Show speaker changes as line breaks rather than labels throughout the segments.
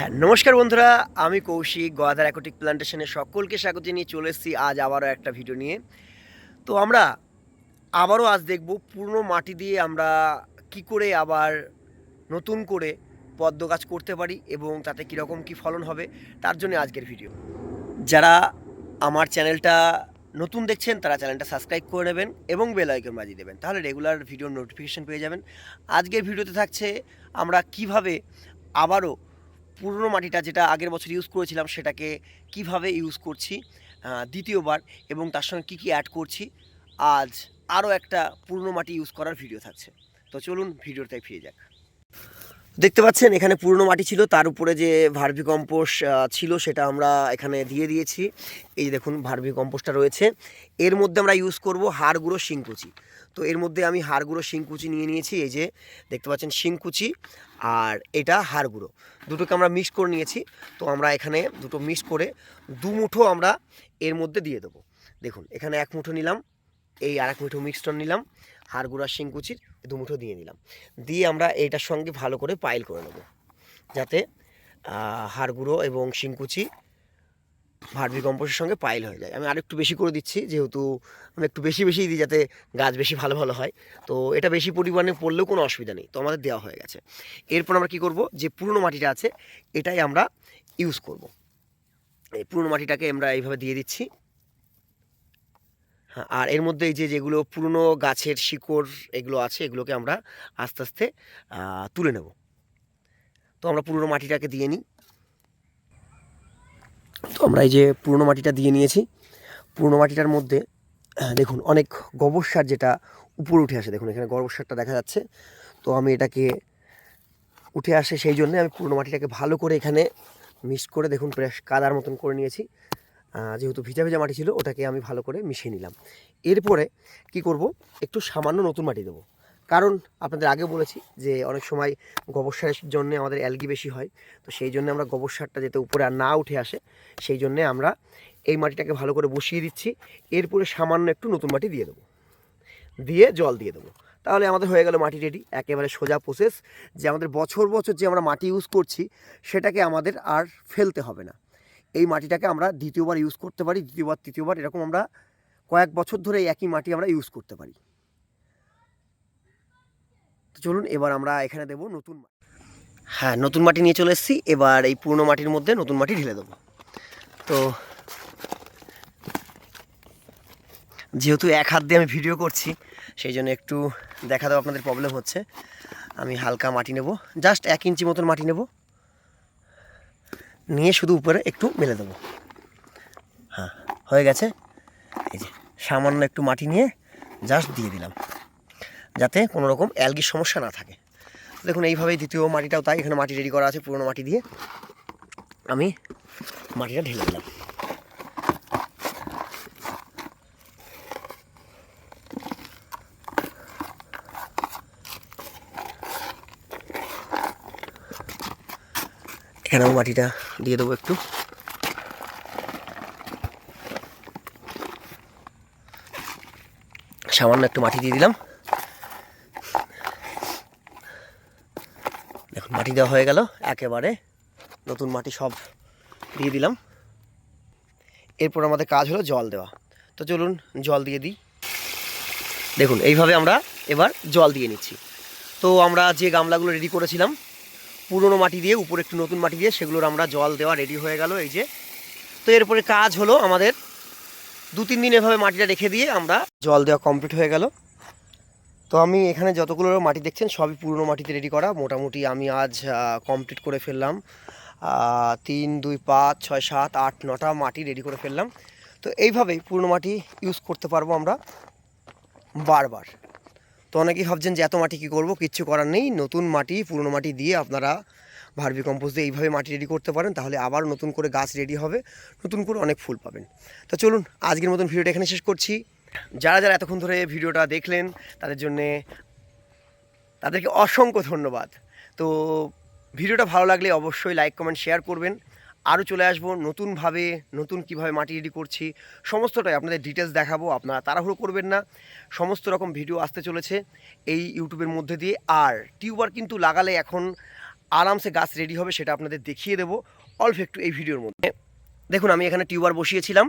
হ্যাঁ নমস্কার বন্ধুরা, আমি কৌশিক গোয়াদার অ্যাকোটিক প্ল্যান্টেশনে সকলকে স্বাগত নিয়ে চলে এসেছি আজ আবারও একটা ভিডিও নিয়ে। তো আমরা আবারও আজ দেখব পুরনো মাটি দিয়ে আমরা কি করে আবার নতুন করে পদ্ম গাছ করতে পারি এবং তাতে কীরকম কী ফলন হবে, তার জন্য আজকের ভিডিও যারা আমার চ্যানেলটা নতুন দেখছেন, তারা চ্যানেলটা সাবস্ক্রাইব করে নেবেন এবং বেল আইকন বাজিয়ে দেবেন, তাহলে রেগুলার ভিডিওর নোটিফিকেশান পেয়ে যাবেন। আজকের ভিডিওতে থাকছে আমরা কীভাবে আবারও পুরনো মাটিটা যেটা আগের বছর ইউজ করেছিলাম সেটাকে কীভাবে ইউজ করছি দ্বিতীয়বার এবং তার সঙ্গে কী কী অ্যাড করছি, আজ আরও একটা পুরনো মাটি ইউজ করার ভিডিও থাকছে। তো চলুন ভিডিওটাই ফিরে যাক। দেখতে পাচ্ছেন, এখানে পুরনো মাটি ছিল, তার উপরে যে ভার্মি কম্পোস্ট ছিল সেটা আমরা এখানে দিয়ে দিয়েছি। এই যে দেখুন, ভার্মি কম্পোস্টটা রয়েছে। এর মধ্যে আমরা ইউজ করব হাড় গুঁড়ো শিংকুচি। তো এর মধ্যে আমি হাড় গুঁড়ো শিংকুচি নিয়ে নিয়েছি, এই যে দেখতে পাচ্ছেন শিংকুচি আর এটা হাড় গুঁড়ো। দুটোকে আমরা মিক্স করে নিয়েছি, তো আমরা এখানে দুটো মিক্স করে দু মুঠো আমরা এর মধ্যে দিয়ে দেবো। দেখুন, এখানে এক মুঠো নিলাম, এই আর এক মুঠো মিক্সড নিলাম, হাড় গুঁড়া শিংকুচির। দু মুঠো দিয়ে দিলাম। দিয়ে আমরা এইটার সঙ্গে ভালো করে পাইল করে নেব। যাতে আহ, হাড় গুঁড়ো এবং শিংকুচি ভার্মি কম্পোস্টের সঙ্গে পাইল হয়ে যায়। আমি আরেকটু বেশি করে দিচ্ছি যেহেতু আমি একটু বেশি বেশি দিই যাতে গাছ বেশি ভালো ভালো হয়। তো এটা বেশি পরিমাণে পড়লেও কোনো অসুবিধা নেই। তো আমাদের দেওয়া হয়ে গেছে। এরপর আমরা কি করব? যে পুরনো মাটিটা আছে এটাই আমরা ইউজ করব। এই পুরনো মাটিটাকে আমরা এইভাবে দিয়ে দিচ্ছি। আর এর মধ্যে এই যে যেগুলো পুরনো গাছের শিকড় এগুলো আছে, এগুলোকে আমরা আস্তে আস্তে তুলে নেব। তো আমরা পুরনো মাটিটাকে দিয়ে নিই। তো আমরা এই যে পুরনো মাটিটা দিয়ে নিয়েছি। পুরনো মাটিটার মধ্যে দেখুন, অনেক গোবর সার যেটা উপরে উঠে আসে। দেখুন, এখানে গোবর সারটা দেখা যাচ্ছে। তো আমি এটাকে উঠে আসে সেই জন্য আমি পুরনো মাটিটাকে ভালো করে এখানে মিক্স করে, দেখুন, বেশ কাদার মতন করে নিয়েছি। যেহেতু ভিজা ভিজা মাটি ছিল, ওটাকে আমি ভালো করে মিশিয়ে নিলাম। এরপরে কি করব? একটু সামান্য নতুন মাটি দেবো। কারণ আপনাদের আগে বলেছি যে অনেক সময় গোবর সারের জন্য আমাদের অ্যালগি বেশি হয়, তো সেই জন্য আমরা গোবর সারটা যাতে উপরে আর না উঠে আসে, সেই জন্যে আমরা এই মাটিটাকে ভালো করে বসিয়ে দিচ্ছি। এরপরে সামান্য একটু নতুন মাটি দিয়ে দেবো। দিয়ে জল দিয়ে দেবো। তাহলে আমাদের হয়ে গেল মাটি রেডি একেবারে সোজা প্রসেস যে আমাদের বছর বছর যে আমরা মাটি ইউজ করছি, সেটাকে আমাদের আর ফেলতে হবে না। এই মাটিটাকে আমরা দ্বিতীয়বার ইউজ করতে পারি, দ্বিতীয়বার, তৃতীয়বার, এরকম আমরা কয়েক বছর ধরে একই মাটি আমরা ইউজ করতে পারি। তো চলুন এবার আমরা এখানে দেবো নতুন হ্যাঁ নতুন মাটি নিয়ে চলে এসেছি। এবার এই পুরনো মাটির মধ্যে নতুন মাটি ঢেলে দেবো। তো যেহেতু এক হাত দিয়ে আমি ভিডিও করছি, সেই জন্য একটু দেখাতেও আপনাদের প্রবলেম হচ্ছে। আমি হালকা মাটি নেব। জাস্ট এক ইঞ্চি মতন মাটি নেব। নিয়ে শুধু উপরে একটু মেলে দেবো। হ্যাঁ হয়ে গেছে? এই যে, সামান্য একটু মাটি নিয়ে জাস্ট দিয়ে দিলাম। যাতে কোনো রকম অ্যালগির সমস্যা না থাকে। দেখুন, এইভাবেই দ্বিতীয় মাটিটাও তাই, এখানে মাটি রেডি করা আছে, পুরোনো মাটি দিয়ে। আমি মাটিটা ঢেলে দিলাম। এখানে আমি মাটিটা দিয়ে দেবো একটু। সামান্য একটু মাটি দিয়ে দিলাম। দেখুন, মাটি দেওয়া হয়ে গেল। একেবারে নতুন মাটি সব দিয়ে দিলাম। এরপর আমাদের কাজ হলো জল দেওয়া। তো চলুন, জল দিয়ে দিই। দেখুন, এইভাবে আমরা এবার জল দিয়ে নিচ্ছি। তো আমরা যে গামলাগুলো রেডি করেছিলাম পুরনো মাটি দিয়ে, উপরে একটু নতুন মাটি দিয়ে সেগুলোর আমরা জল দেওয়া রেডি হয়ে গেল এই যে। তো এরপরে কাজ হলো আমাদের দু তিন দিন এভাবে মাটিটা রেখে দিয়ে আমরা জল দেওয়া কমপ্লিট হয়ে গেল। তো আমি এখানে যতগুলো মাটি দেখছেন, সবই পুরনো মাটিতে রেডি করা। মোটামুটি আমি আজ কমপ্লিট করে ফেললাম। তিন, দুই, পাঁচ, ছয়, সাত, আট, নটা মাটি রেডি করে ফেললাম। তো এইভাবেই পুরনো মাটি ইউজ করতে পারব আমরা বারবার। তো অনেকেই ভাবছেন যে এত মাটি কী করব? কিচ্ছু করার নেই। নতুন মাটি, পুরনো মাটি দিয়ে আপনারা ভার্মি কম্পোস্ট দিয়ে এইভাবে মাটি রেডি করতে পারেন, তাহলে আবার নতুন করে গাছ রেডি হবে, নতুন করে অনেক ফুল পাবেন। তো চলুন, আজকের মতন ভিডিওটা এখানে শেষ করছি। যারা যারা এতক্ষণ ধরে ভিডিওটা দেখলেন, তাদের জন্যে তাদেরকে অসংখ্য ধন্যবাদ। তো ভিডিওটা ভালো লাগলে অবশ্যই লাইক, কমেন্ট, শেয়ার করবেন। আরও চলে আসব নতুনভাবে, নতুন কীভাবে মাটি রেডি করছি, সমস্তটাই আপনাদের ডিটেলস দেখাবো, আপনারা তাড়াহুড়ো করবেন না। সমস্ত রকম ভিডিও আসতে চলেছে এই ইউটিউবের মধ্যে দিয়ে। আর টিউবার কিন্তু লাগালে এখন আরামসে গাছ রেডি হবে, সেটা আপনাদের দেখিয়ে দেবো। অল্প একটু এই ভিডিওর মধ্যে। দেখুন, আমি এখানে টিউবার বসিয়েছিলাম,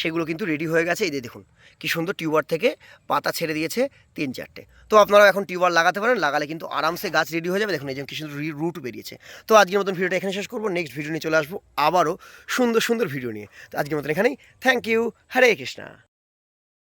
সেগুলো কিন্তু রেডি হয়ে গেছে। এই দেখুন, কি সুন্দর টিউবার থেকে পাতা ছেড়ে দিয়েছে তিন চারটে। তো আপনারা এখন টিউবার লাগাতে পারেন, লাগালে কিন্তু আরামসে গাছ রেডি হয়ে যাবে। দেখুন, এই যে কি সুন্দর রুট বেরিয়েছে। তো আজকের মতন ভিডিওটা এখানে শেষ করব। নেক্সট ভিডিও নিয়ে চলে আসব আবারও সুন্দর সুন্দর ভিডিও নিয়ে। তো আজকের মতন এখানেই। Thank you Hare Krishna